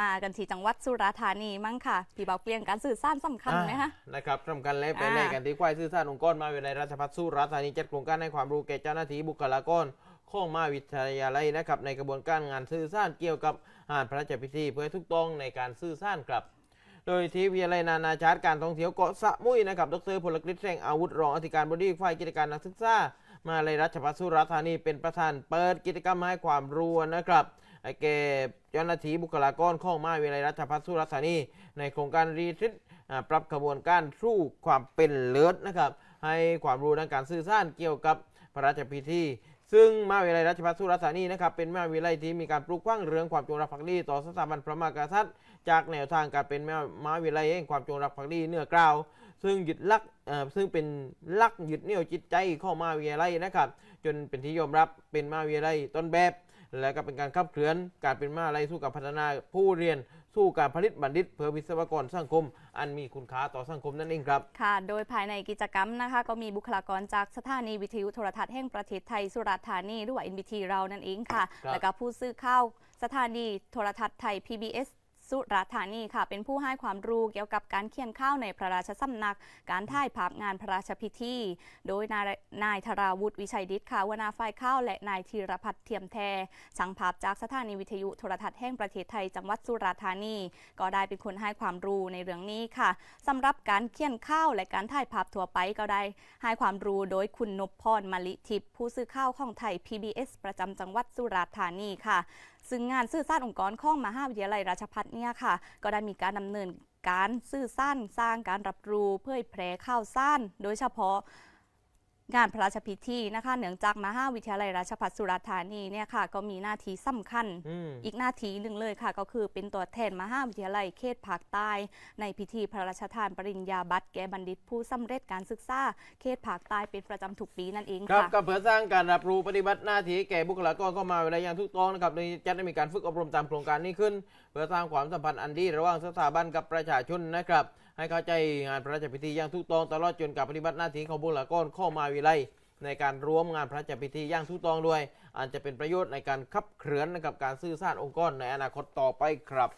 มากันที่จังหวัดสุราษฎร์ธานีมั้งค่ะ พี่เบาเกลียงการสื่อสารสำคัญไหมคะอ่านะครับสำคัญแล้วไปอ่าแรกกันที่ควายซื่อสารองค์กรมาวิทยาลัยราชภัฏสุราษฎร์ธานีจัดโครงการให้ความรู้แก่เจ้าหน้าที่บุคลากรของมหาวิทยาลัยนะครับในกระบวนการงานสื่อสารเกี่ยวกับงานพระราชพิธี เพื่อให้ถูกต้องในการสื่อสารครับ โดยที่วิทยาลัยนานาชาติการท่องเที่ยวเกาะสะมุยนะครับดรพลกฤษแสงอาวุธรองอธิการบดีฝ่ายกิจการนักศึกษามหาวิทยาลัยราชภัฏสุราษฎร์ธานีเป็นประธานเปิดกิจกรรมให้ความรู้นะครับให้ แก่เจ้าหน้าที่บุคลากรของมหาวิทยาลัยราชภัฏสุราษฎร์ธานีในโครงการรีทิตปรับกระบวนการสู้ความเป็นเลิศนะครับ ให้ความรู้ด้านการสื่อสารเกี่ยวกับพระราชพิธี ซึ่งมหาวิทยาลัยราชภัฏสุราษฎร์ธานีนะครับเป็นมหาวิทยาลัยที่มีการปลูกฝังเรื่องความจงรักภักดีต่อสถาบันพระมหากษัตริย์ จากแนวทางการเป็นมหาวิทยาลัยแห่งความจงรักภักดีเนื้อกล่าวซึ่งยึดลักซึ่งเป็นลักยึดเหนี่ยวจิตใจของมาวิทยาลัยนะครับ จนเป็นที่ยอมรับเป็นมาวิทยาลัยต้นแบบ และก็เป็นการขับเคลื่อนการเป็นมหาวิทยาลัยสู่การพัฒนาผู้เรียนสู่การผลิตบัณฑิต เพื่อวิศวกรสังคม อันมีคุณค่าต่อสังคมนั่นเองครับ ค่ะ โดยภายในกิจกรรมนะคะ ก็มีบุคลากรจากสถานีวิทยุโทรทัศน์แห่งประเทศไทยสุราษฎร์ธานีหรือว่า NBT เรานั่นเองค่ะครับแล้วก็ผู้สื่อข่าวสถานีโทรทัศน์ไทย PBS สุราธานีค่ะ เป็นผู้ให้ความรู้เกี่ยวกับการเขียนข้าวในพระราชสำนัก การถ่ายภาพงานพระราชพิธี โดยนายนายธราวุฒิวิชัยดิษฐ์ค่ะวนาฝ่ายข้าวและนายธีรพัฒน์เทียมแทช่างภาพจากสถานีวิทยุโทรทัศน์แห่งประเทศไทยจังหวัดสุราธานี ก็ได้เป็นคนให้ความรู้ในเรื่องนี้ค่ะสำหรับการเขียนข้าวและการถ่ายภาพทั่วไปก็ได้ ให้ความรู้โดยคุณนพพรมลิทิพย์ผู้สื่อข่าวของไทย PBS ประจำจังหวัดสุราธานีค่ะ ซึ่งงานสื่อสารองค์กรของมหาวิทยาลัยราชภัฏเนี่ยค่ะ ก็ได้มีการดำเนินการสื่อสารสร้างการรับรู้เผยแพร่ข่าวสั้นโดยเฉพาะ งานพระราชพิธีนะคะเนื่องจากมหาวิทยาลัยราชภัฏสุราษฎร์ธานีเนี่ยค่ะก็มีหน้าที่สำคัญอืมอีกหน้าที่หนึ่งเลยค่ะ ก็คือเป็นตัวแทนมหาวิทยาลัยเขตภาคใต้ ในพิธีพระราชทานปริญญาบัตรแก่บัณฑิต ผู้สำเร็จการศึกษาเขตภาคใต้เป็นประจำทุกปีนั่นเองครับค่ะก็เพื่อสร้างการรับรู้ปฏิบัติหน้าที่แก่บุคลากรเข้ามาเวลาอย่างถูกต้องนะครับโดยจะได้มีการฝึกอบรมตามโครงการนี้ขึ้น เพื่อสร้างความสัมพันธ์อันดีระหว่างสถาบันกับประชาชนนะครับ ให้เข้าใจงานพระราชพิธีอย่างถูกต้องตลอดจนการปฏิบัติหน้าที่ของบุคลากรข้อมาวิไลในการร่วมงานพระราชพิธีอย่างถูกต้องด้วยอาจจะเป็นประโยชน์ในการขับเคลื่อนนะครับการสื่อสารองค์กรในอนาคตต่อไปครับ